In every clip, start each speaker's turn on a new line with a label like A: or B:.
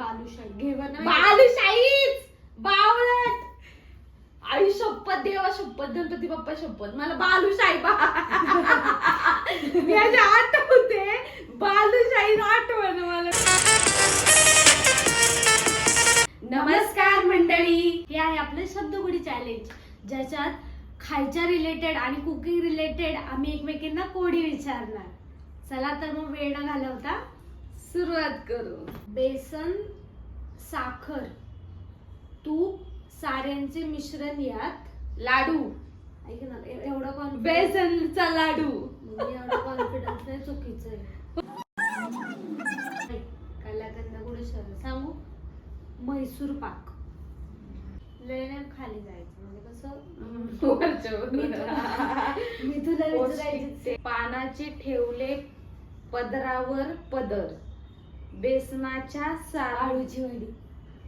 A: बालुशाही. घेवर
B: बालुशाहीच! बावळट! आई शपथ देवा शपथ गणपती बाप्पा शपथ. मला बालुशाही बा मी अशी आठवते. बालुशाही आठवण मला. नमस्कार मंडळी.
A: हे आहे आपलं शब्दगुडी चॅलेंज ज्याच्यात खायच्या रिलेटेड आणि कुकिंग रिलेटेड आम्ही एकमेकींना कोडी विचारणार. चला तर मग वेळ न घालवता
B: सुरुवात करू.
A: बेसन साखर तूप साऱ्यांचे मिश्रण यात
B: लाडू.
A: ऐक ना एवढं कॉन्फिडन्स
B: बेसनचा लाडू.
A: एवढं कॉन्फिडन्स नाही चुकीचं आहे. कलाकंद गुड सांगू? म्हैसूर पाक. लय खाली जायचं म्हणजे कसं. मी तुला विचारायची.
B: पानाचे ठेवले पदरावर पदर. बेसनाच्या साळू
A: आळूची वडी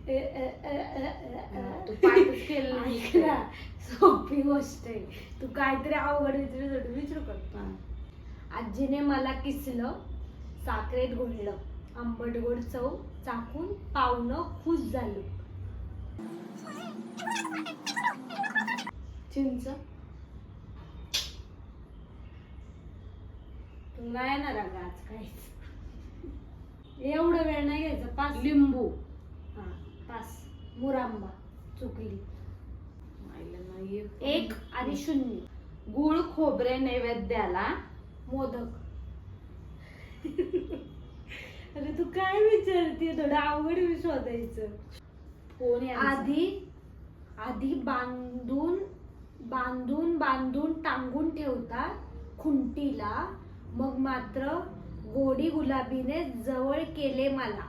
A: ए, ए, ए, ए, ए, ए.
B: तू पाठच केलं नाही.
A: सोपी गोष्ट आहे. तू काहीतरी अवघड विचारू विचारू करतो आजीने मला किसलं साखरेत घोळलं. आंबट गोड चव चाकून पावणं खुश झालं.
B: चिंच.
A: तुला येणार अगं आज काहीच. एवढं वेळ नाही घ्यायचा. पाच
B: लिंबू.
A: हा पाच मुरांबा. चुकली. एक आणि शून्य.
B: गुळ खोबरे नैवेद्याला.
A: मोदक. अरे तू काय विचारते? थोडं अवघड मी शोधायचं.
B: कोण यांचं?
A: आधी आधी बांधून बांधून बांधून टांगून ठेवतात. खुंटीला. मग मात्र गोडी गुलाबीने जवळ केले मला.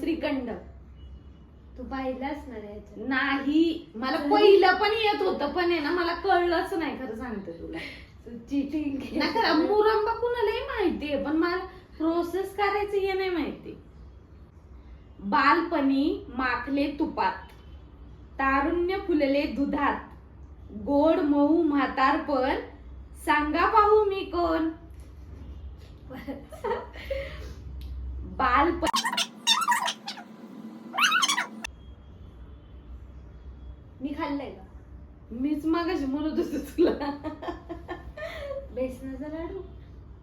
B: श्रीखंड.
A: तू पाहिलाच ना याच्यात.
B: नाही. मला पहिलं पण येत होतं पण आहे ना मला कळलंच नाही खरं सांगते तुला.
A: चिटिंग
B: नाही खरं मुरंबा कुणालाही माहितीये पण मला प्रोसेस करायचं हे नाही माहिती. बालपणी माखले तुपात तारुण्य फुलले दुधात. गोड मऊ म्हातारपण सांगा पाहू मी कोण? बालपण
A: मी खाल्लंय का?
B: मीच मागाशी म्हणत होते तुला.
A: बेसनाचा लाडू?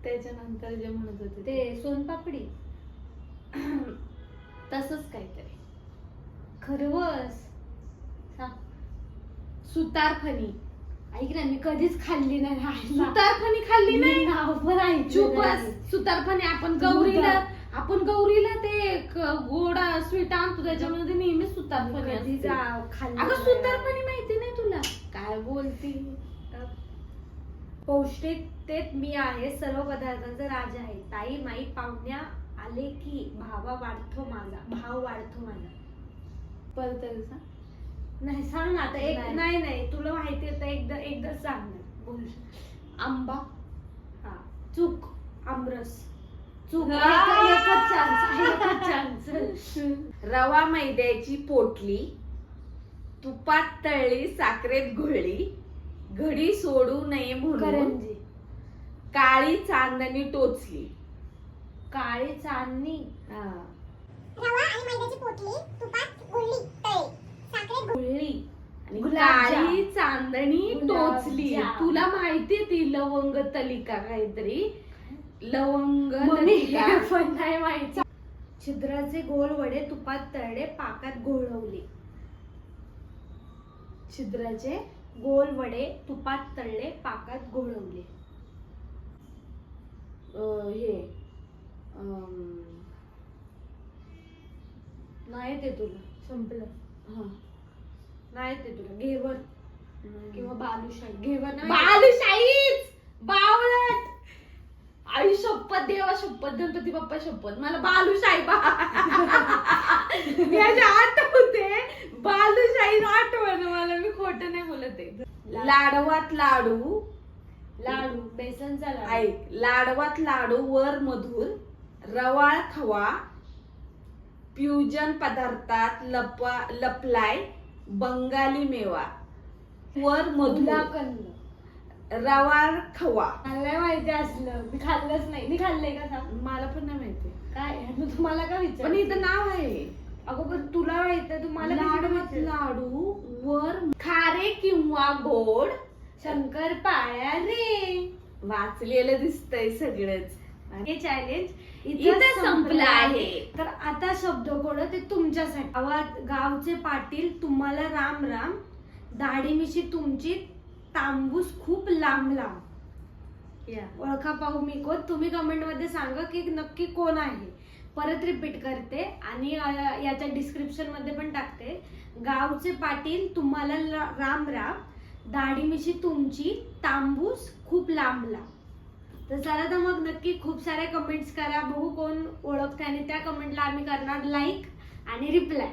B: त्याच्यानंतर जे म्हणत होते
A: ते. सोनपापडी?
B: तसंच काहीतरी.
A: खरवस.
B: सुतारफणी.
A: ऐक ना मी कधीच खाल्ली नाही राहिला.
B: सुतारफणी खाल्ली
A: मी
B: नाही
A: नाव पण ऐकलं
B: चुप
A: नाही.
B: बस सुतारफणी आपण गौरीला आपण गौरीला ते क- गोडा स्वीट आणतो त्याच्यामध्ये नेहमी सुतारफणी असते.
A: जा खाल्ली
B: अगं
A: नाही.
B: सुतारफणी माहिती नाही तुला काय बोलती
A: पौष्टिकतेत मी आहे सर्व पदार्थांचा राजा आहे ताई माई पाहुण्या आले की भावा वाढतो माझा भाव वाढतो माझा
B: परत एकदा सांग.
A: नाही सांग ना आता एक
B: नाही.
A: नाही नाही तुला माहिती आहे तर एकदा एकदा सांग ना. बोल.
B: आंबा.
A: हा. चूक. आमरस. चूक.
B: हा.
A: एक- एकच चान्स एकच चान्स
B: रवा मैद्याची पोटली तुपात तळली साखरेत घोळली घडी सोडू नये म्हणून
A: करंजी.
B: काळी चांदणी टोचली.
A: काळी चांदणी.
B: हा.
C: रवा आणि मैद्याची पोटली तुपात गुळली तळी
B: काळी चांदणी टोचली. तुला माहितीये ती लवंग तलिका काहीतरी? लवंग तलिका.
A: पण नाही माहिती. छिद्राचे गोल वडे तुपात तळले पाकात घोळवले. छिद्राचे गोल वडे तुपात तळले पाकात घोळवले.
B: हे
A: नाही ते तुला. संपलं.
B: हा.
A: नाही ते तुला घेवर. किंवा बालुशाही. घेवर नाही.
B: बालुशाहीच! बावळट! आई शपथ देवा शपथ गणपती बाप्पा शपथ. मला बालुशाही बा अशी आठवते. बालुशाही आठवण मला मी खोट नाही बोलत आहे. लाडवात लाडू.
A: लाडू बेसनचा लाडू.
B: ऐक लाडवात लाडू वर मधुर रवाळ खवा फ्युजन पदार्थात लपा लपलाय बंगाली मेवा. वर मधुर
A: गुलाकंद
B: रवाळ खवा.
A: मला माहिती असलं. मी खाल्लंच नाही. मी खाल्लंय का सांग?
B: मला पण नाही माहिती.
A: काय? मग तुम्हाला काय
B: पण
A: विचार
B: इथं नाव आहे.
A: अगं पण तुला माहीत तुम्हाला विचार?
B: लाडू वर खारे किंवा गोड
A: शंकर पाळ्या रे.
B: वाचलेलं दिसतंय सगळंच.
A: हे चॅलेंज
B: इथं संपलं आहे.
A: तर आता शब्द कोड ते तुमच्यासाठी. गावात गावचे पाटील तुम्हाला राम राम. दाढी मिशी तुमची तांबूस खूप लांब लांब. ओळखा पाहू मी कोण. तुम्ही कमेंटमध्ये सांगा की नक्की कोण आहे. परत रिपीट करते आणि याच्या डिस्क्रिप्शनमध्ये पण टाकते. गावचे पाटील तुम्हाला राम राम. दाढी मिशी तुमची तांबूस खूप लांब लांब. तर चला तर मग नक्की खूप साऱ्या कमेंट्स करा. बघू कोण ओळखते आणि त्या कमेंटला आम्ही करणार लाईक आणि रिप्लाय